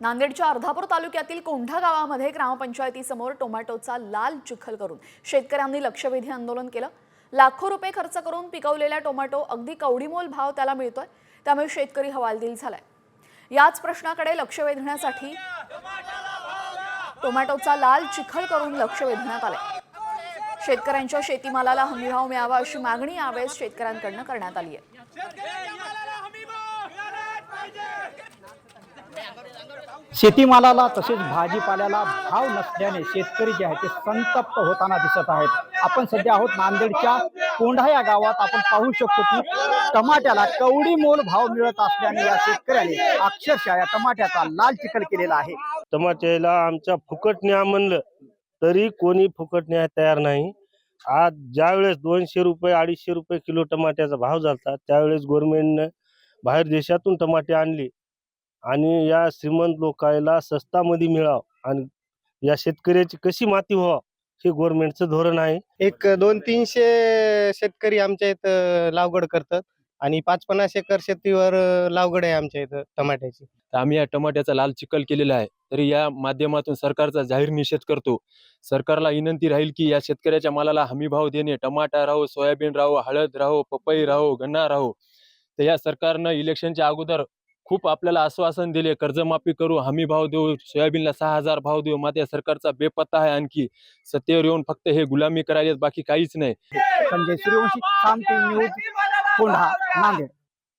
नांदेडच्या अर्धापूर तालुक्यातील कोंढा गावामध्ये ग्रामपंचायतीसमोर टोमॅटोचा लाल चिखल करून शेतकऱ्यांनी लक्षवेधी आंदोलन केलं. लाखो रुपये खर्च करून पिकवलेला टोमॅटो अगदी कवडीमोल भाव त्याला मिळतोय त्यामुळे शेतकरी हवालदिल झालाय. याच प्रश्नाकडे लक्ष वेधण्यासाठी टोमॅटोचा लाल चिखल करून लक्ष वेधण्यात आलंय. शेतकऱ्यांच्या शेतीमालाला हमीभाव मिळावा अशी मागणी यावेळेस शेतकऱ्यांकडनं करण्यात आली आहे शेतीमालाला तसेच भाजीपाल्याला भाव नसल्याने शेतकरी जे आहेत ते संतप्त होताना दिसत आहेत. आपण सध्या आहोत नांदेडच्या कोंढा या गावात. आपण पाहू शकतो की टमाट्याला कवडी मोल भाव मिळत असल्याने या शेतकऱ्याने अक्षरशः या टमाट्याचा लाल चिखल केलेला आहे. टमाट्याला आमच्या फुकट न्या म्हणलं तरी कोणी फुकट न्याय तयार नाही. आज ज्यावेळेस दोनशे रुपये अडीचशे रुपये किलो टमाट्याचा भाव झाला त्यावेळेस गव्हर्नमेंटनं बाहेर देशातून टमाटे आणले. आणि या श्रीमंत लोकायला स्वस्तामध्ये मिळाव आणि या शेतकऱ्याची कशी माती व्हावं हे गव्हर्नमेंटचं धोरण आहे. एक दोन तीनशे शेतकरी आमच्या इथं लागवड करतात आणि पाच पन्नास एकर शेतीवर लागवड आहे आमच्या इथं टमाट्याची. तर आम्ही या टमाट्याचा लाल चिखल केलेला आहे. तरी या माध्यमातून सरकारचा जाहीर निषेध करतो. सरकारला विनंती राहील की या शेतकऱ्याच्या मालाला हमी भाव देणे टमाटा राहो सोयाबीन राहो हळद राहो पपई राहो गन्ना राहो. तर या सरकारनं इलेक्शनच्या अगोदर खूप आपल्याला आश्वासन दिले कर्जमाफी करू हमी भाव देऊ सोयाबीनला सहा हजार भाव देऊ मात्र सरकारचा बेपत्ता आहे आणखी. सत्तेवर येऊन फक्त हे गुलामी करायला बाकी काहीच नाही. संजय सूर्यवंशी न्यूज कोंढा नांदेड.